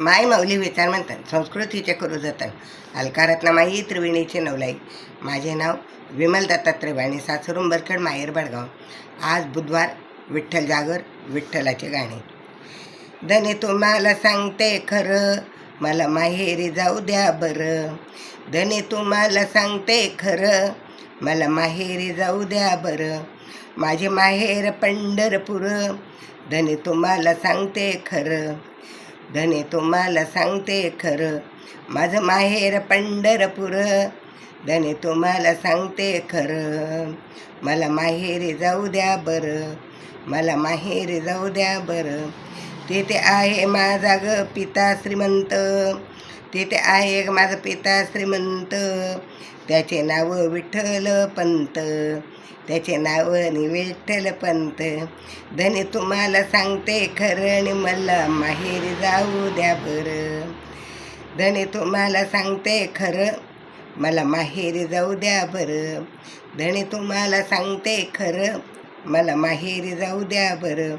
माय माऊली विचार म्हणतात संस्कृतीचे करू जतन. अलकारातला माई त्रिवेणीचे नवलाई. माझे नाव विमल दत्ता त्रिवाणी सासरून बरखेड माहेर बडगाव. आज बुधवार विठ्ठल जागर विठ्ठलाचे गाणे. धने तुम्हाला सांगते खरं मला माहेरी जाऊ द्या बरं. धने तुम्हाला सांगते खरं मला माहेरी जाऊ द्या बरं. माझे माहेर पंढरपूर धने तुम्हाला सांगते खरं. धने तुम्हाला सांगते खरं. माझं माहेर पंढरपूर. धने तुम्हाला सांगते खरं. मला माहेरी जाऊ द्या बरं. मला माहेरी जाऊ द्या बरं. तिथे आहे माझा ग पिता श्रीमंत. तिथे आहे माझं माझा पिता श्रीमंत. त्याचे नाव विठ्ठल पंत. त्याचे नाव नि विठ्ठल पंत. धनी तुम्हाला सांगते खरं आणि मला माहेरी जाऊ द्या बरं. धनी तुम्हाला सांगते खरं मला माहेरी जाऊ द्या बरं. धनी तुम्हाला सांगते खरं मला माहेरी जाऊ द्या बरं.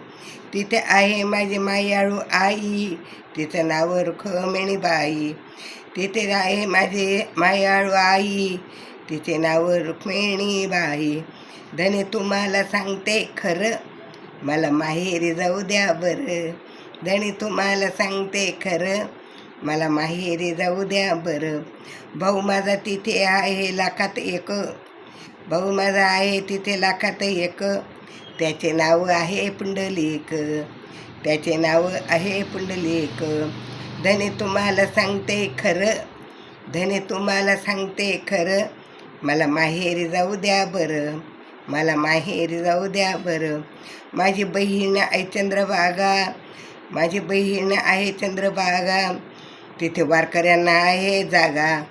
तिथे आहे माझी मायाळू आई. तिचं नाव रुखमिणी बाई तिथे आहे माझे मायाळू आई. तिचे नाव रुक्मिणी बाई धने तुम्हाला सांगते खरं मला माहेरी जाऊ द्या बरं. धनी तुम्हाला सांगते खरं मला माहेरी जाऊ द्या बरं. भाऊ माझा तिथे आहे लाखात एक भाऊ माझा आहे तिथे लाखात एक. त्याचे नाव आहे पुंडलिक. त्याचे नाव आहे पुंडलिक. धने तुम्हाला सांगते खरं. धने तुम्हाला सांगते खरं. मला माहेरी जाऊ द्या बरं. मला माहेरी जाऊ द्या बरं. माझी बहीण आहे चंद्रभागा. माझी बहीण आहे चंद्रभागा. तिथे वारकऱ्यांना आहे जागा.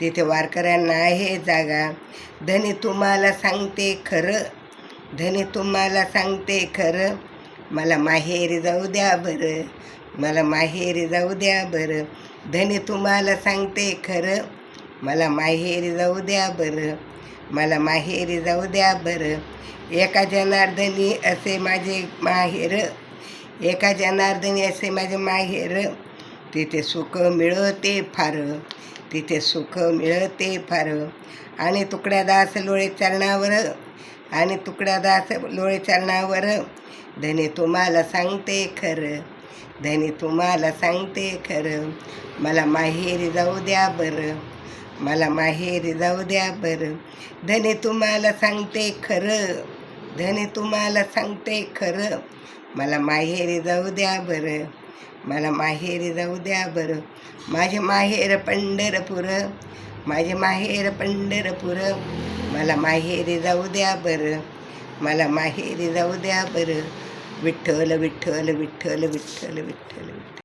तिथे वारकऱ्यांना आहे जागा. धनी तुम्हाला सांगते खरं. धनी तुम्हाला सांगते खरं. मला माहेरी जाऊ द्या बरं. मला माहेरी जाऊ द्या बरं. धनी तुम्हाला सांगते खरं. मला माहेरी जाऊ द्या बरं. मला माहेरी जाऊ द्या बरं. एका जनार्दनी असे माझे माहेर. एका जनार्दनी असे माझे माहेर. तिथे सुख मिळते फार. तिथे सुख मिळते फार. आणि तुकड्यादास लोळे चरणावर आणि तुकड्यादास लोळे चरणावर धने तुम्हाला सांगते खरं धने तुम्हाला सांगते खरं मला माहेरी जाऊ द्या बरं मला माहेरी जाऊ द्या बरं धने तुम्हाला सांगते खरं धने तुम्हाला सांगते खरं मला माहेरी जाऊ द्या बरं. मला माहेरी जाऊ द्या बरं. माझे माहेर पंढरपूर माझे माहेर पंढरपूर. मला माहेरी जाऊ द्या बरं. मला माहेरी जाऊ द्या बरं. विठ्ठल विठ्ठल विठ्ठल विठ्ठल विठ्ठल विठ्ठल.